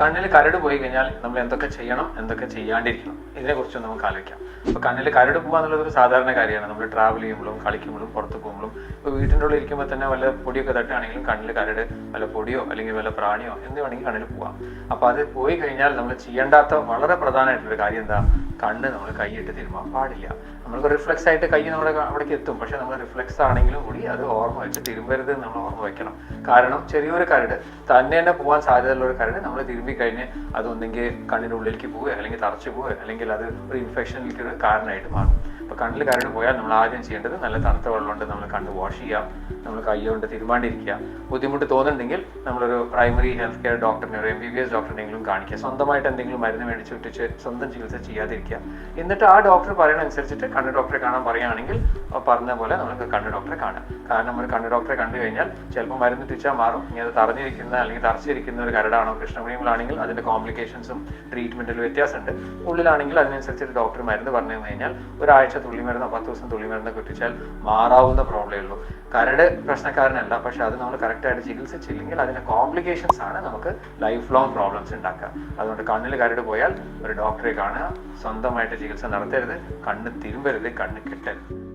കണ്ണിൽ കരട് പോയി കഴിഞ്ഞാൽ നമ്മൾ എന്തൊക്കെ ചെയ്യണം എന്തൊക്കെ ചെയ്യാണ്ടിരിക്കണം ഇതിനെക്കുറിച്ച് നമുക്ക് ആലോചിക്കാം. അപ്പോൾ കണ്ണിൽ കരട് പോകുക എന്നുള്ളത് ഒരു സാധാരണ കാര്യമാണ്. നമ്മൾ ട്രാവൽ ചെയ്യുമ്പോഴും കളിക്കുമ്പോഴും പുറത്ത് പോകുമ്പോഴും ഇപ്പൊ വീട്ടിന്റെ ഉള്ളിൽ ഇരിക്കുമ്പോൾ തന്നെ വല്ല പൊടിയൊക്കെ തട്ടുകയാണെങ്കിലും കണ്ണിൽ കരട് വല്ല പൊടിയോ അല്ലെങ്കിൽ വല്ല പ്രാണിയോ എന്ത് വേണമെങ്കിൽ കണ്ണിൽ പോവാം. അപ്പൊ അത് പോയി കഴിഞ്ഞാൽ നമ്മൾ ചെയ്യേണ്ടാത്ത വളരെ പ്രധാനമായിട്ടൊരു കാര്യം എന്താ? കണ്ണ് നമ്മൾ കൈയിട്ട് തിരുമാൻ പാടില്ല. നമ്മൾക്ക് റിഫ്ലക്സ് ആയിട്ട് കൈ നമ്മുടെ അവിടേക്ക് എത്തും. പക്ഷെ നമ്മൾ റിഫ്ലക്സ് ആണെങ്കിലും കൂടി അത് ഓർമ്മ വെച്ച് തിരുമ്പരുത് നമ്മൾ ഓർമ്മ വെക്കണം. കാരണം ചെറിയൊരു കരട് തന്നെ തന്നെ പോകാൻ സാധ്യതയുള്ള ഒരു കരട് നമ്മൾ തിരുമ്പി കഴിഞ്ഞ് അതൊന്നെങ്കിൽ കണ്ണിന്റെ ഉള്ളിലേക്ക് പോവുക അല്ലെങ്കിൽ തറച്ചു പോവുക അല്ലെങ്കിൽ അത് ഒരു ഇൻഫെക്ഷനിലേക്ക് ഒരു കാരണമായിട്ട് മാറും. അപ്പോൾ കണ്ണിൽ കരട് പോയാൽ നമ്മൾ ആദ്യം ചെയ്യേണ്ടത് നല്ല തണുത്ത വെള്ളം കൊണ്ട് നമ്മൾ കണ്ണ് വാഷ് ചെയ്യാം നമ്മൾ കൈ കൊണ്ട് തിരുമാണ്ടിരിക്കുക ബുദ്ധിമുട്ട് തോന്നുന്നുണ്ടെങ്കിൽ നമ്മളൊരു പ്രൈമറി ഹെൽത്ത് കെയർ ഡോക്ടറിനെ ഒരു എം ബി ബി എസ് ഡോക്ടറിനെങ്കിലും കാണിക്കുക. സ്വന്തമായിട്ട് എന്തെങ്കിലും മരുന്ന് മേടിച്ച് വിട്ടിച്ച് സ്വന്തം ചികിത്സ ചെയ്യാതിരിക്കുക. എന്നിട്ട് ആ ഡോക്ടർ പറയണ അനുസരിച്ചിട്ട് കണ്ണ് ഡോക്ടറെ കാണാൻ പറയുകയാണെങ്കിൽ പറഞ്ഞ പോലെ നമുക്ക് കണ്ണ് ഡോക്ടറെ കാണാം. കാരണം നമ്മൾ കണ്ണ് ഡോക്ടറെ കണ്ടു കഴിഞ്ഞാൽ ചിലപ്പോൾ മരുന്ന് തിരിച്ചാൽ മാറും. അത് തറഞ്ഞിരിക്കുന്ന അല്ലെങ്കിൽ തറച്ചിരിക്കുന്ന ഒരു കരടാണോ കൃഷ്ണമണിയിലാണെങ്കിൽ അതിന്റെ കോംപ്ലിക്കേഷൻസും ട്രീറ്റ്മെന്റിൽ വ്യത്യാസമുണ്ട്. ഉള്ളിലാണെങ്കിൽ അതിനനുസരിച്ച് ഡോക്ടർ മരുന്ന് പറഞ്ഞു കഴിഞ്ഞാൽ ഒരാഴ്ച തുള്ളി മരുന്നോ പത്ത് ദിവസം തുള്ളി മരുന്ന് കിട്ടിച്ചാൽ മാറാവുന്ന പ്രോബ്ലമേ ഉള്ളൂ. കരട് പ്രശ്നക്കാരനല്ല പക്ഷെ അത് നമ്മൾ കറക്റ്റായിട്ട് ചികിത്സിച്ചില്ലെങ്കിൽ അതിന്റെ കോംപ്ലിക്കേഷൻസ് ആണ് നമുക്ക് ലൈഫ് ലോങ് പ്രോബ്ലംസ് ഉണ്ടാക്കുക. അതുകൊണ്ട് കണ്ണിൽ കരട് പോയാൽ ഒരു ഡോക്ടറെ കാണുക സ്വന്തമായിട്ട് ചികിത്സ നടത്തരുത്. കണ്ണ് തിരുമ്പരുത് കണ്ണ് കെട്ടരുത്.